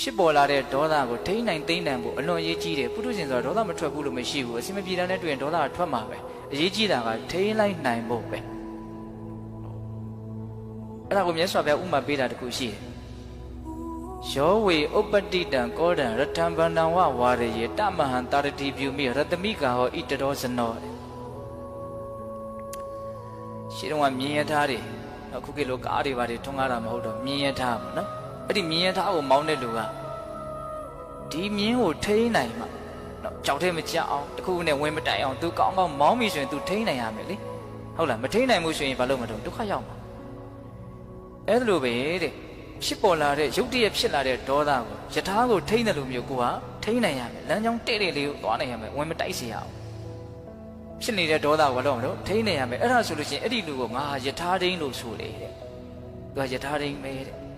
ဖြစ်ပေါ်လာတဲ့ဒေါသကိုထိန်းနိုင်သိမ်းနိုင်ဖို့အလွန်အရေးကြီးတယ်ပုထုဇဉ်ဆိုတာဒေါသမထွက်ဘူးလို့မရှိဘူးအစင်မပြေတာနဲ့တွေ့ရင်ဒေါသကထွက်မှာပဲအရေးကြီးတာကထိန်းလိုက်နိုင်ဖို့ပဲအဲ့ဒါကိုမြတ်စွာဘုရားဥမာပေးတာတခုရှိတယ်ယောဝေဥပ္ပတိတံကောဒံရထံဗန္တံဝဝါရယေတမဟံတာရတိပြုမိရတမိကာဟောဣတရောဇနောတဲ့ရှင်းတော့ကမြင်ရထားတယ်အခုခေတ်လိုကားတွေပါတွေထွန်းကားတာမဟုတ်တော့မြင်ရထားပါနော် အဲ့ဒီမြင်ရထားကိုမောင်းတဲ့လူကဒီမြင်းကိုထိန်းနိုင်မှာနော်ကြောက်တဲ့မကြောက်အောင်တခုခုနဲ့ဝင်မတိုင်အောင်သူကောင်းကောင်းမောင်းပြီဆိုရင် तू ထိန်းနိုင်ရမယ်လေဟုတ်လားမထိန်းနိုင်ဘူးဆိုရင်ဘာလို့မလုပ်ဒုက္ခရောက်မှာအဲ့ဒါလိုပဲတဲ့ဖြစ်ပေါ်လာတဲ့ရုပ်တရက်ဖြစ်လာတဲ့ဒေါသကိုယထာကိုထိန်းတယ်လို့မျိုးကိုကထိန်းနိုင်ရမယ်လမ်းကြောင်းတဲ့တဲ့လေးကိုသွားနိုင်ရမယ်ဝင်မတိုက်စေရအောင်ဖြစ်နေတဲ့ဒေါသကိုဘာလို့မလို့ထိန်းနိုင်ရမယ်အဲ့ဒါဆိုလို့ရှိရင်အဲ့ဒီလူကိုငါယထာဒိန်းလို့ဆိုလေတဲ့သူကယထာဒိန်းပဲတဲ့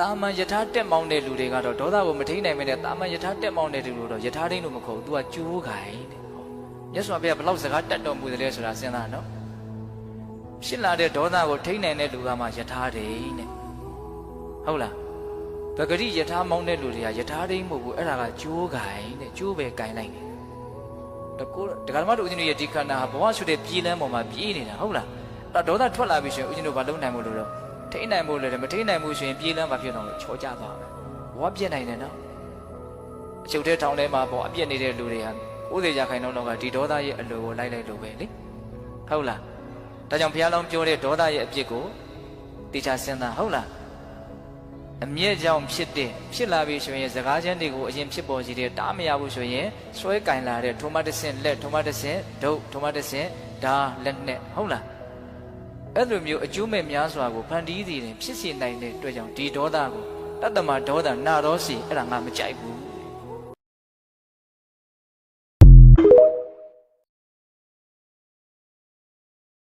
တာမန်ယထာတက်မောင်းတဲ့လူတွေကတော့ဒေါသကိုမထိန်းနိုင်မဲ့တဲ့တာမန်ယထာတက်မောင်းတဲ့လူတို့တော့ယထာဒိန်းလို့မခေါ်ဘူးသူကကျိုးခိုင်တဲ့မြတ်စွာဘုရားဘယ်လောက်စကားတတ်တော်မူတယ်လဲဆိုတာစဉ်းစားနော်ဖြစ်လာတဲ့ဒေါသကိုထိန်းနိုင်တဲ့လူကမှယထာဒိန်းတဲ့ဟုတ်လားပဂရိယထာမောင်းတဲ့လူတွေကယထာဒိန်းမဟုတ်ဘူးအဲ့ဒါကကျိုးခိုင်တဲ့ကျိုးပဲခိုင်လိုက်တယ်တကူဒကာမတို့ဦးဇင်းတို့ရဲ့ဒီခန္ဓာဟာဘဝဆိုတဲ့ပြည်လမ်းပေါ်မှာပြေးနေတာဟုတ်လားအဲ့ဒေါသထွက်လာပြီဆိုရင်ဦးဇင်းတို့ဘာလုပ်နိုင်မို့လို့တော့ ထိန်းနိုင်မို့လို့လည်းမထိန်းနိုင်ဘူးဆိုရင်ပြေးလမ်းမှာဖြစ်တော့ချောကြသွားမယ်ဘဝပြည့်နိုင်တယ်နော်အချုပ်တဲ့ထောင်ထဲမှာဘဝပြည့်နေတဲ့လူတွေဟာဥဒေကြခိုင်တော့ကဒီဒေါသရဲ့အလိုကိုလိုက်လိုက်လို့ပဲလေဟုတ်လားဒါကြောင့်ဘုရားလောင်းပြောတဲ့ဒေါသရဲ့အပြစ်ကိုတေချာစဉ်းစားဟုတ်လားအမြင့်ကြောင့်ဖြစ်တဲ့ဖြစ်လာပြီဆိုရင်စကားချင်းတွေကိုအရင်ဖြစ်ပေါ်စီတဲ့တားမရဘူးဆိုရင်ဆွဲကင်လာတဲ့ထိုမတဆင့်လက်ထိုမတဆင့်ဒုတ်ထိုမတဆင့်ဓာလက်နဲ့ဟုတ်လား အဲ့လိုမျိုးအကျိုးမဲ့များစွာကိုဖန်တီးသည်ရင်ဖြစ်စေနိုင်တဲ့အတွက်ကြောင့်ဒီဒေါသကိုတတ္တမဒေါသနာရောစီအဲ့ဒါငါမကြိုက်ဘူး